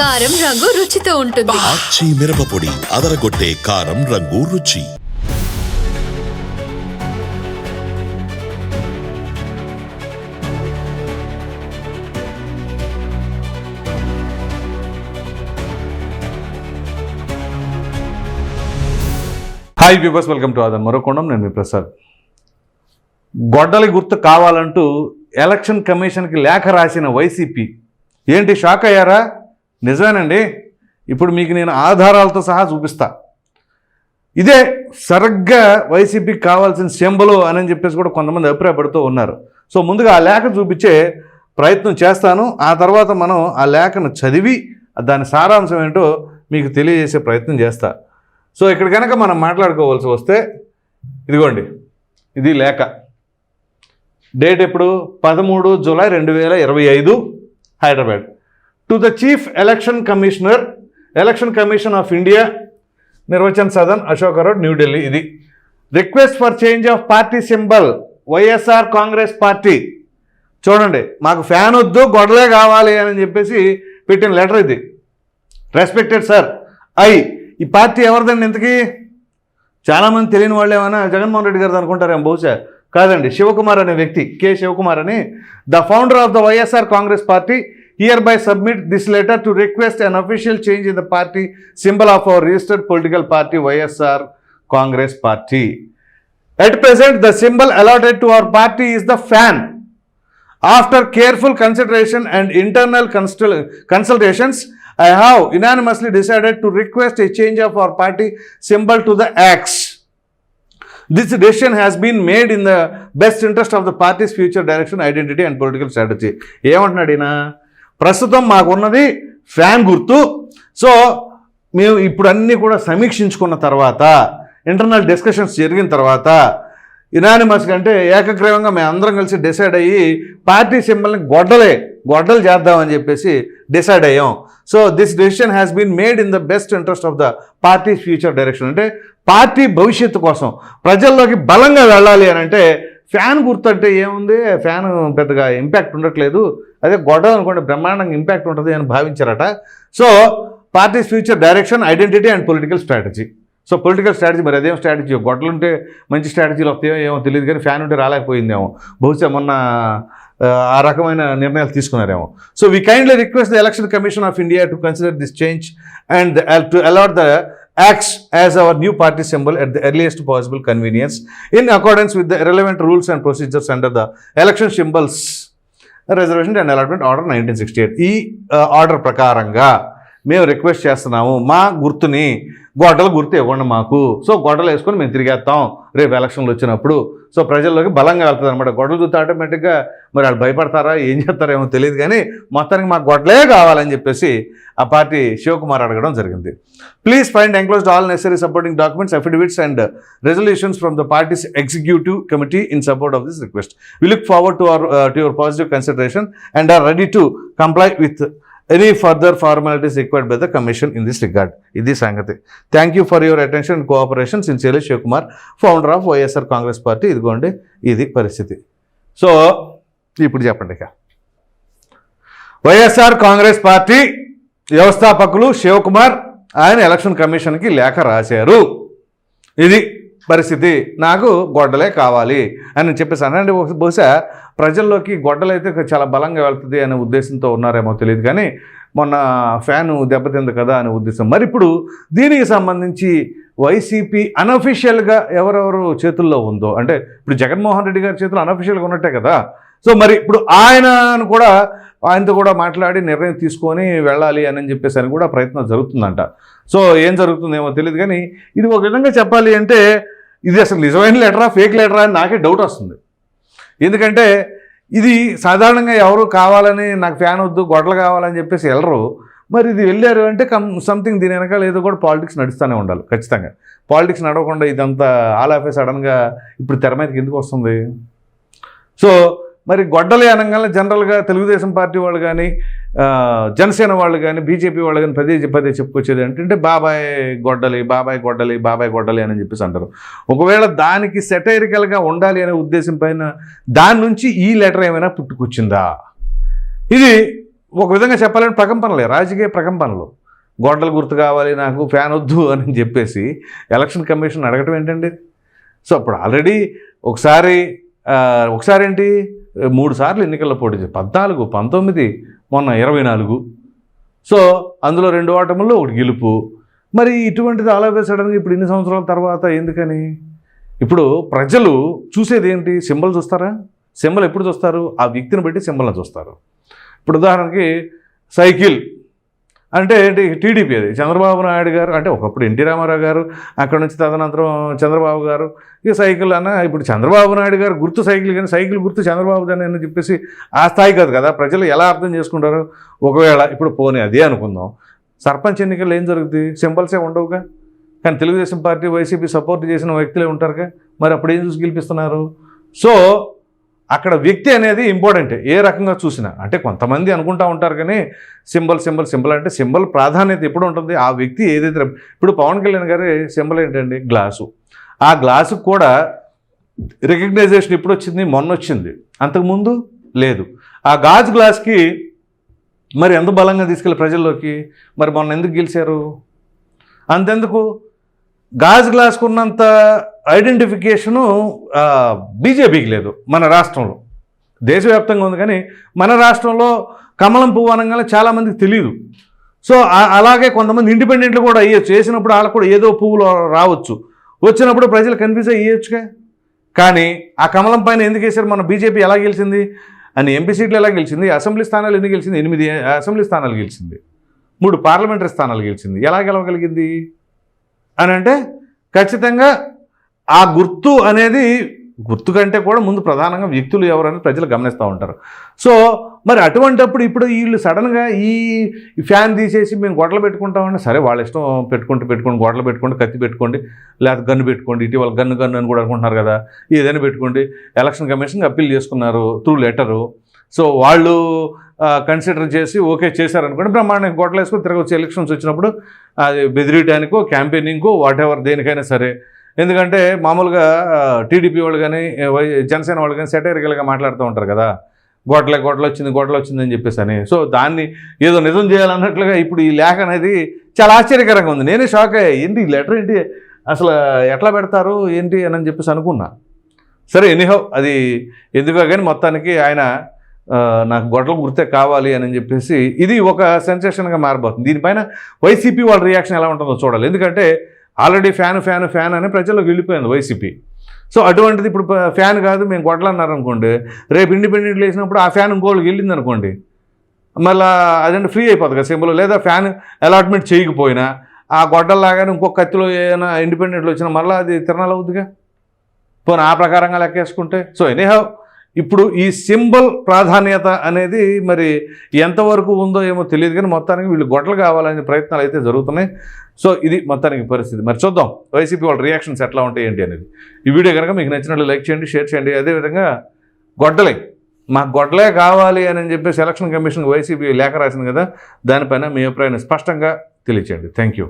కారం రంగు రుచితో ఉంటుంది. ఆచి మిరపపొడి అదరగొట్టే కారం రంగు రుచి. హాయ్ వ్యూవర్స్ వెల్కమ్ టు అదన్ మరోకొండం నేను మీ ప్రసాద్. గొడ్డలి గుర్తు కావాలంటూ ఎలక్షన్ కమిషన్కి లేఖ రాసిన వైసీపీ ఏంటి షాక్ అయ్యారా? నిజమేనండి. ఇప్పుడు మీకు నేను ఆధారాలతో సహా చూపిస్తా. ఇదే సరిగ్గా వైసీపీకి కావాల్సిన సింబలు అని చెప్పేసి కూడా కొంతమంది అభిప్రాయపడుతూ ఉన్నారు. సో ముందుగా ఆ లేఖ చూపించే ప్రయత్నం చేస్తాను. ఆ తర్వాత మనం ఆ లేఖను చదివి దాని సారాంశం ఏంటో మీకు తెలియజేసే ప్రయత్నం చేస్తా. సో ఇక్కడ కనుక మనం మాట్లాడుకోవాల్సి వస్తే ఇదిగోండి ఇది లేఖ. డేట్ ఎప్పుడు? పదమూడు జూలై రెండు వేల ఇరవై ఐదు Hyderabad. To the chief election commissioner election commission of India Nirvachan Sadan Ashok road New Delhi ఇది request for change of party symbol YSR Congress party. చూడండి మాకు ఫ్యాన్ వద్దు గొడవలే కావాలి అని చెప్పేసి పెట్టిన లెటర్ ఇది. రెస్పెక్టెడ్ సార్ ఐ ఈ పార్టీ ఎవరిదండి ఇంతకీ? చాలామంది తెలియని వాళ్ళు ఏమైనా జగన్మోహన్ రెడ్డి గారు అనుకుంటారేమో బహుశా. కాదండి శివకుమార్ అనే వ్యక్తి కె శివకుమార్ అని. The founder of the YSR Congress party here submit this letter to request an official change in the party symbol of our registered political party party YSR Congress party at present the symbol allotted to our party is the fan After careful consideration and internal constul- consultations, I have unanimously decided to request a change of our party symbol to the X. This decision has been made in the best interest of the party's future direction, identity and political strategy. ఏమంటున్నాడు ఈయన ప్రస్తుతం మాకున్నది fan గుర్తు. So మేము ఇప్పుడు అన్నీ కూడా సమీక్షించుకున్న తర్వాత internal discussions జరిగిన తర్వాత ఇనానిమస్గా అంటే ఏకగ్రీవంగా మేము అందరం కలిసి డిసైడ్ అయ్యి పార్టీ సింబల్ని గొడ్డలే గొడ్డలు చేద్దామని చెప్పేసి డిసైడ్ అయ్యాం. So this decision has been made in the best interest of the party future direction అంటే పార్టీ భవిష్యత్తు కోసం ప్రజల్లోకి బలంగా వెళ్ళాలి అని అంటే ఫ్యాన్ గుర్తుంటే ఏముంది? ఫ్యాన్ పెద్దగా ఇంపాక్ట్ ఉండట్లేదు. అదే గొడవ అనుకోండి బ్రహ్మాండంగా ఇంపాక్ట్ ఉంటుంది అని భావించారట. So party future direction identity and political strategy. So political strategy మరి అదేం స్ట్రాటజీ? గొడ్డలు ఉంటే మంచి స్ట్రాటజీలు వస్తాయో ఏమో తెలియదు కానీ ఫ్యాన్ ఉంటే రాలేకపోయిందేమో. బహుశా మొన్న ఆ, ఆ రకమైన నిర్ణయాలు తీసుకున్నారేమో. So we kindly request the Election Commission of India to consider this change and to allot the acts as our new party symbol at the earliest possible convenience in accordance with the relevant rules and procedures under the Election Symbols Reservation and Allotment Order nineteen sixty eight ఈ order ప్రకారంగా మేము request చేస్తున్నాము. మా గుర్తుని గొడ్డలు గుర్తు ఇవ్వండి మాకు. సో గొడ్డలు వేసుకొని మేము తిరిగేస్తాం రేపు ఎలక్షన్లు వచ్చినప్పుడు. సో ప్రజల్లోకి బలంగా వెళ్తుంది అనమాట గొడ్డలు చూస్తే ఆటోమేటిక్గా మరి వాళ్ళు భయపడతారా ఏం చేస్తారేమో తెలియదు కానీ మొత్తానికి మాకు గొడ్డలే కావాలని చెప్పేసి ఆ పార్టీ శివకుమార్ అడగడం జరిగింది. Please find enclosed all necessary supporting documents affidavits and resolutions from the party's executive committee in support of this request we look forward to our to your positive consideration and are ready to comply with any further formalities required by the commission in this regard ఇది సంగతి. Thank you for your attention and cooperation sincerely Shivakumar founder of YSR Congress party ఇదిగోండి ఇది పరిస్థితి. So ఇప్పుడు చెప్పండి ఇక. YSR Congress party వ్యవస్థాపకులు శివకుమార్ ఆయన ఎలక్షన్ కమిషన్కి లేఖ రాశారు. ఇది పరిస్థితి నాకు గొడ్డలే కావాలి అని చెప్పేసి అనండి బహుశా ప్రజల్లోకి గొడ్డలైతే చాలా బలంగా వెళ్తుంది అనే ఉద్దేశంతో ఉన్నారేమో తెలియదు కానీ మొన్న ఫ్యాను దెబ్బతింది కదా అనే ఉద్దేశం. మరి ఇప్పుడు దీనికి సంబంధించి వైసీపీ అనఫిషియల్గా ఎవరెవరు చేతుల్లో ఉందో అంటే ఇప్పుడు జగన్మోహన్ రెడ్డి గారి చేతులు అనఫిషియల్గా ఉన్నట్టే కదా. సో మరి ఇప్పుడు ఆయనను కూడా ఆయనతో కూడా మాట్లాడి నిర్ణయం తీసుకొని వెళ్ళాలి అని చెప్పేసి అని కూడా ప్రయత్నం జరుగుతుందంట. సో ఏం జరుగుతుందేమో తెలియదు కానీ ఇది ఒక విధంగా చెప్పాలి అంటే ఇది అసలు నిజమైన లెటరా ఫేక్ లెటరా అని నాకే డౌట్ వస్తుంది. ఎందుకంటే ఇది సాధారణంగా ఎవరు కావాలని నాకు ఫ్యాన్ వద్దు గొడవలు కావాలని చెప్పేసి వెళ్ళరు. మరి ఇది వెళ్ళారు అంటే కమ్ సంథింగ్ దీని వెనకాల ఏదో కూడా పాలిటిక్స్ నడుస్తూనే ఉండాలి ఖచ్చితంగా. పాలిటిక్స్ నడవకుండా ఇదంతా ఆల్ ఆఫ్ ఏ సడన్గా ఇప్పుడు తెర మీదకి ఎందుకు వస్తుంది? సో మరి గొడ్డలి అనగానే జనరల్గా తెలుగుదేశం పార్టీ వాళ్ళు కానీ జనసేన వాళ్ళు కానీ బీజేపీ వాళ్ళు కానీ పదే పదే చెప్పుకొచ్చేది ఏంటంటే బాబాయ్ గొడ్డలి బాబాయ్ గొడ్డలి బాబాయ్ గొడ్డలి అని చెప్పేసి అంటారు. ఒకవేళ దానికి సెటైరికల్గా ఉండాలి అనే ఉద్దేశం పైన దాని నుంచి ఈ లెటర్ ఏమైనా పుట్టుకొచ్చిందా? ఇది ఒక విధంగా చెప్పాలంటే ప్రకంపనలే రాజకీయ ప్రకంపనలు. గొడ్డలు గుర్తు కావాలి నాకు ఫ్యాన్ వద్దు అని చెప్పేసి ఎలక్షన్ కమిషన్ అడగటం ఏంటండి? సో అప్పుడు ఆల్రెడీ ఒకసారి ఒకసారి ఏంటి మూడు సార్లు ఎన్నికల్లో పోటీ చేసి పద్నాలుగు పంతొమ్మిది మొన్న ఇరవై నాలుగు. సో అందులో రెండు ఓటముల్లో ఒకటి గెలుపు. మరి ఇటువంటిది ఆలోచన ఇప్పుడు ఇన్ని సంవత్సరాల తర్వాత ఎందుకని? ఇప్పుడు ప్రజలు చూసేది ఏంటి? సింబల్ చూస్తారా? సింబల్ ఎప్పుడు చూస్తారు? ఆ వ్యక్తిని బట్టి సింబల్ని చూస్తారు. ఇప్పుడు ఉదాహరణకి సైకిల్. అంటే ఏంటి టీడీపీ అది. చంద్రబాబు నాయుడు గారు అంటే ఒకప్పుడు ఎన్టీ రామారావు గారు అక్కడ నుంచి తదనంతరం చంద్రబాబు గారు ఇక సైకిల్ అన్న ఇప్పుడు చంద్రబాబు నాయుడు గారు గుర్తు సైకిల్ కానీ సైకిల్ గుర్తు చంద్రబాబు అని అని చెప్పేసి ఆ స్థాయి కాదు కదా. ప్రజలు ఎలా అర్థం చేసుకుంటారు? ఒకవేళ ఇప్పుడు పోనీ అదే అనుకుందాం. సర్పంచ్ ఎన్నికల్లో ఏం జరుగుతుంది సింబల్సే ఉండవుగా? కానీ తెలుగుదేశం పార్టీ వైసీపీ సపోర్ట్ చేసిన వ్యక్తులే ఉంటారుగా? మరి అప్పుడు ఏం చూసి గెలిపిస్తున్నారు? సో అక్కడ వ్యక్తి అనేది ఇంపార్టెంట్ ఏ రకంగా చూసినా అంటే కొంతమంది అనుకుంటా ఉంటారు కానీ సింబల్ సింబల్ సింబల్ అంటే సింబల్ ప్రాధాన్యత ఎప్పుడు ఉంటుంది? ఆ వ్యక్తి ఏదైతే ఇప్పుడు పవన్ కళ్యాణ్ గారి సింబల్ ఏంటండి? గ్లాసు. ఆ గ్లాసుకు కూడా రికగ్నైజేషన్ ఎప్పుడు వచ్చింది? మొన్న వచ్చింది. అంతకుముందు లేదు. ఆ గాజు గ్లాస్కి మరి ఎంత బలంగా తీసుకెళ్ళి ప్రజల్లోకి? మరి మొన్న ఎందుకు గెలిచారు? అంతెందుకు? గాజు గ్లాస్కు ఉన్నంత ఐడెంటిఫికేషను బీజేపీకి లేదు మన రాష్ట్రంలో. దేశవ్యాప్తంగా ఉంది కానీ మన రాష్ట్రంలో కమలం పువ్వు అనగానే చాలామందికి తెలియదు సో అలాగే కొంతమంది ఇండిపెండెంట్లు కూడా అయ్యొచ్చు. చేసినప్పుడు వాళ్ళకు కూడా ఏదో పువ్వులు రావచ్చు. వచ్చినప్పుడు ప్రజలు కన్ఫ్యూజ్ అయ్యొచ్చుగా. కానీ ఆ కమలం పైన ఎందుకు వేశారు? మన బీజేపీ ఎలా గెలిచింది? అని ఎంపీ సీట్లు ఎలా గెలిచింది? అసెంబ్లీ స్థానాలు ఎన్ని గెలిచింది? ఎనిమిది అసెంబ్లీ స్థానాలు గెలిచింది. మూడు పార్లమెంటరీ స్థానాలు గెలిచింది. ఎలా గెలవగలిగింది? అని అంటే ఖచ్చితంగా ఆ గుర్తు అనేది గుర్తు కంటే కూడా ముందు ప్రధానంగా వ్యక్తులు ఎవరని ప్రజలు గమనిస్తూ ఉంటారు. సో మరి అటువంటప్పుడు ఇప్పుడు వీళ్ళు సడన్గా ఈ ఫ్యాన్ తీసేసి మేము గొడవలు పెట్టుకుంటామంటే సరే వాళ్ళ ఇష్టం పెట్టుకుంటూ పెట్టుకోండి గొడవలు పెట్టుకోండి కత్తి పెట్టుకోండి లేకపోతే గన్ను పెట్టుకోండి ఇటీవల గన్ను గన్ను అని కూడా అనుకుంటున్నారు కదా ఏదైనా పెట్టుకోండి ఎలక్షన్ కమిషన్కి అప్పీల్ చేసుకున్నారు త్రూ లెటరు. సో వాళ్ళు కన్సిడర్ చేసి ఓకే చేశారనుకోండి బ్రహ్మాండంగా గొడవలు వేసుకొని వచ్చి ఎలక్షన్స్ వచ్చినప్పుడు అది బెదిరియటానికో క్యాంపెయినింగ్కో వాట్ ఎవర్ దేనికైనా సరే. ఎందుకంటే మామూలుగా టీడీపీ వాళ్ళు కానీ వై- జనసేన వాళ్ళు కానీ సెటైరికల్గా మాట్లాడుతూ ఉంటారు కదా. గొడ్ల గొడ్ల వచ్చింది గొడ్ల వచ్చిందని చెప్పేసి అని. సో దాన్ని ఏదో నిజం చేయాలన్నట్లుగా ఇప్పుడు ఈ లేఖ అనేది చాలా ఆశ్చర్యకరంగా ఉంది. నేనే షాక్ అయ్యా. ఏంటి ఈ లెటర్ ఏంటి? అసలు ఎట్లా పెడతారు? ఏంటి? అని చెప్పేసి అనుకున్నా. సరే ఎనీహౌ అది ఎందుకో కానీ మొత్తానికి ఆయన నాకు గొడవలు గుర్తే కావాలి అని చెప్పేసి ఇది ఒక సెన్సేషన్గా మారిపోతుంది దీనిపైన వైసీపీ వాళ్ళ రియాక్షన్ ఎలా ఉంటుందో చూడాలి. ఎందుకంటే ఆల్రెడీ ఫ్యాన్ ఫ్యాన్ ఫ్యాన్ అని ప్రజల్లోకి వెళ్ళిపోయింది వైసీపీ. సో అటువంటిది ఇప్పుడు ఫ్యాన్ కాదు మేము గొడవలు అన్నారు అనుకోండి. రేపు ఇండిపెండెంట్ వేసినప్పుడు ఆ ఫ్యాన్ ఇంకోళ్ళకి వెళ్ళింది అనుకోండి. మళ్ళీ అదంటే ఫ్రీ అయిపోతుంది కదా సింబల్. లేదా ఫ్యాన్ అలాట్మెంట్ చేయకపోయినా ఆ గొడ్డల్లాగానే ఇంకొక కత్తిలో ఏమైనా ఇండిపెండెంట్లు వచ్చినా మళ్ళీ అది తిరణాలు అవుద్దిగా? పోనీ ఆ ప్రకారంగా లెక్కేసుకుంటే. సో ఎనీహౌ ఇప్పుడు ఈ సింబల్ ప్రాధాన్యత అనేది మరి ఎంతవరకు ఉందో ఏమో తెలియదు కానీ మొత్తానికి వీళ్ళు గొడ్డలు కావాలనే ప్రయత్నాలు అయితే జరుగుతున్నాయి. సో ఇది మొత్తానికి పరిస్థితి. మరి చూద్దాం వైసీపీ వాళ్ళ రియాక్షన్స్ ఎట్లా ఉంటాయి ఏంటి అనేది. ఈ వీడియో కనుక మీకు నచ్చినట్లు లైక్ చేయండి షేర్ చేయండి. అదేవిధంగా గొడ్డలే మాకు గొడ్డలే కావాలి అని చెప్పి సెలక్షన్ కమిషన్ వైసీపీ లేఖ రాసింది కదా దానిపైన మీ అభిప్రాయాన్ని స్పష్టంగా తెలియచేయండి. Thank you.